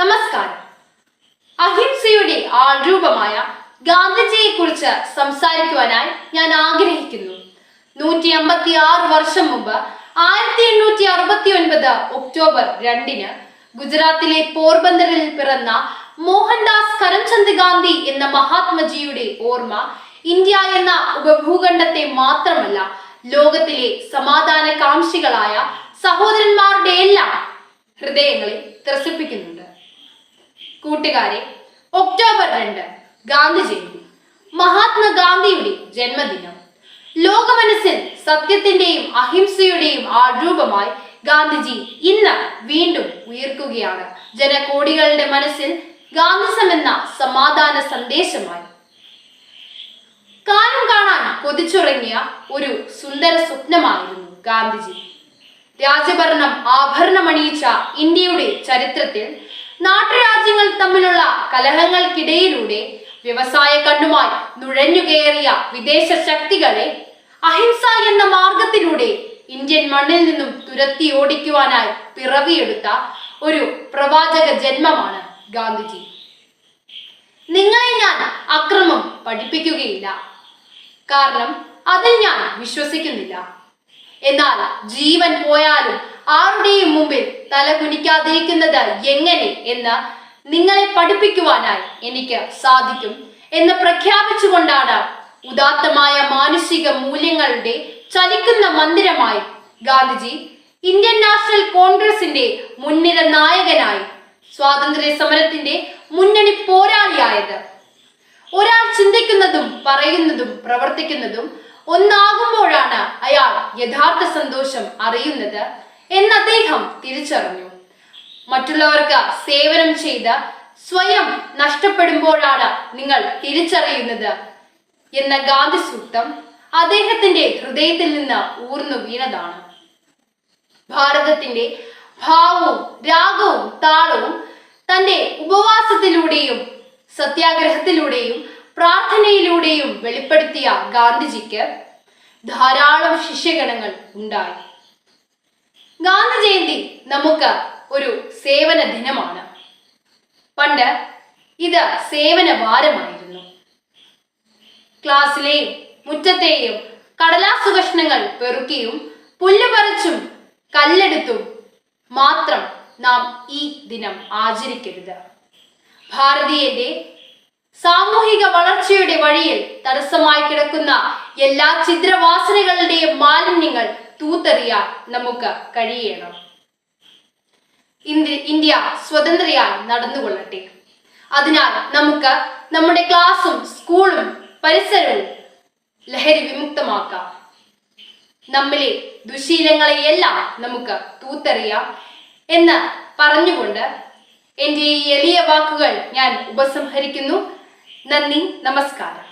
നമസ്കാരം. അഹിംസയുടെ ആൾരൂപമായ ഗാന്ധിജിയെ കുറിച്ച് സംസാരിക്കുവാനായി ഞാൻ ആഗ്രഹിക്കുന്നു. നൂറ്റി അമ്പത്തി ആറ് വർഷം മുമ്പ് ആയിരത്തി എണ്ണൂറ്റി അറുപത്തി ഒൻപത് ഒക്ടോബർ രണ്ടിന് ഗുജറാത്തിലെ പോർബന്ദറിൽ പിറന്ന മോഹൻദാസ് കരംചന്ദ് ഗാന്ധി എന്ന മഹാത്മജിയുടെ ഓർമ്മ ഇന്ത്യ എന്ന ഉപഭൂഖണ്ഡത്തെ മാത്രമല്ല ലോകത്തിലെ സമാധാന കാംക്ഷികളായ സഹോദരന്മാരുടെ എല്ലാം ഹൃദയങ്ങളെ ത്രസിപ്പിക്കുന്നുണ്ട്. കൂട്ടുകാരെ ഒക്ടോബർ രണ്ട് ഗാന്ധി ജയന്തി മഹാത്മാഗാന്ധിയുടെ ജന്മദിനം. ലോകമനസ്സിൽ സത്യത്തിന്റെയും അഹിംസയുടെയും ആരൂപമായി ഗാന്ധിജി ഇന്ന് വീണ്ടും ഉയർക്കുകയാണ്. ജനകോടികളുടെ മനസ്സിൽ ഗാന്ധിസം എന്ന സമാധാന സന്ദേശമായി. കാലം കാണാൻ കൊതിച്ചുറങ്ങിയ ഒരു സുന്ദര സ്വപ്നമായിരുന്നു ഗാന്ധിജി. രാജഭരണം ആഭരണമണിയിച്ച ഇന്ത്യയുടെ ചരിത്രത്തിൽ നാട്ടുരാജ്യങ്ങൾ തമ്മിലുള്ള കലഹങ്ങൾക്കിടയിലൂടെ വ്യവസായ കണ്ണുമായി നുഴഞ്ഞുകയറിയ വിദേശ ശക്തികളെ അഹിംസ എന്ന മാർഗത്തിലൂടെ ഇന്ത്യൻ മണ്ണിൽ നിന്നും തുരത്തി ഓടിക്കുവാനായി പിറവിയെടുത്ത ഒരു പ്രവാചക ജന്മമാണ് ഗാന്ധിജി. നിങ്ങളെ ഞാൻ അക്രമം പഠിപ്പിക്കുകയില്ല. കാരണം അതിൽ ഞാൻ വിശ്വസിക്കുന്നില്ല. എന്നാൽ ജീവൻ പോയാലും ആരുടെയും മുമ്പിൽ തല കുനിക്കാതിരിക്കുന്നത് എങ്ങനെ എന്ന് നിങ്ങളെ പഠിപ്പിക്കുവാനായി എനിക്ക് സാധിക്കും എന്ന് പ്രഖ്യാപിച്ചുകൊണ്ടാണ് ഉദാത്തമായ മാനുഷിക മൂല്യങ്ങളുടെ ചലിക്കുന്ന മന്ദിരമായി ഗാന്ധിജി ഇന്ത്യൻ നാഷണൽ കോൺഗ്രസിന്റെ മുൻനിര നായകനായി സ്വാതന്ത്ര്യ സമരത്തിന്റെ മുന്നണി പോരാളിയായത്. ഒരാൾ ചിന്തിക്കുന്നതും പറയുന്നതും പ്രവർത്തിക്കുന്നതും ഒന്നാകുമ്പോഴാണ് അയാൾ യഥാർത്ഥ സന്തോഷം അറിയുന്നത്. എന്ന് അദ്ദേഹം തിരിച്ചറിഞ്ഞു. മറ്റുള്ളവർക്ക് സേവനം ചെയ്ത് സ്വയം നഷ്ടപ്പെടുമ്പോഴാണ് നിങ്ങൾ തിരിച്ചറിയുന്നത് എന്ന ഗാന്ധി സൂക്തം അദ്ദേഹത്തിന്റെ ഹൃദയത്തിൽ നിന്ന് ഊർന്നു വീണതാണ്. ഭാരതത്തിന്റെ ഭാവവും രാഗവും താളവും തന്റെ ഉപവാസത്തിലൂടെയും സത്യാഗ്രഹത്തിലൂടെയും പ്രാർത്ഥനയിലൂടെയും വെളിപ്പെടുത്തിയ ഗാന്ധിജിക്ക് ധാരാളം ശിഷ്യഗണങ്ങൾ ഉണ്ടായി. ഗാന്ധി ജയന്തി നമുക്ക് ഒരു സേവന ദിനമാണ്. പണ്ട് ഇത് സേവന വാരമായിരുന്നു. ക്ലാസ്സിലെയും മുറ്റത്തെയും കടലാസു കഷ്ണങ്ങൾ പെറുക്കിയും പുല്ലുപറിച്ചും കല്ലെടുത്തും മാത്രം നാം ഈ ദിനം ആചരിക്കരുത്. ഭാരതീയന്റെ സാമൂഹിക വളർച്ചയുടെ വഴിയിൽ തടസ്സമായി കിടക്കുന്ന എല്ലാ ചിത്രവാസനകളുടെയും മാലിന്യങ്ങൾ തൂത്തെറിയാൻ നമുക്ക് കഴിയണം. ഇന്ത്യ ഇന്ത്യ സ്വതന്ത്രയായി നടന്നുകൊള്ളട്ടെ. അതിനാൽ നമുക്ക് നമ്മുടെ ക്ലാസ്സും സ്കൂളും പരിസരവും ലഹരി വിമുക്തമാക്കാം. നമ്മിലെ ദുശീലങ്ങളെയെല്ലാം നമുക്ക് തൂത്തെറിയാം എന്ന് പറഞ്ഞുകൊണ്ട് എന്റെ ഈ എളിയ വാക്കുകൾ ഞാൻ ഉപസംഹരിക്കുന്നു. നന്ദി നമസ്കാരം.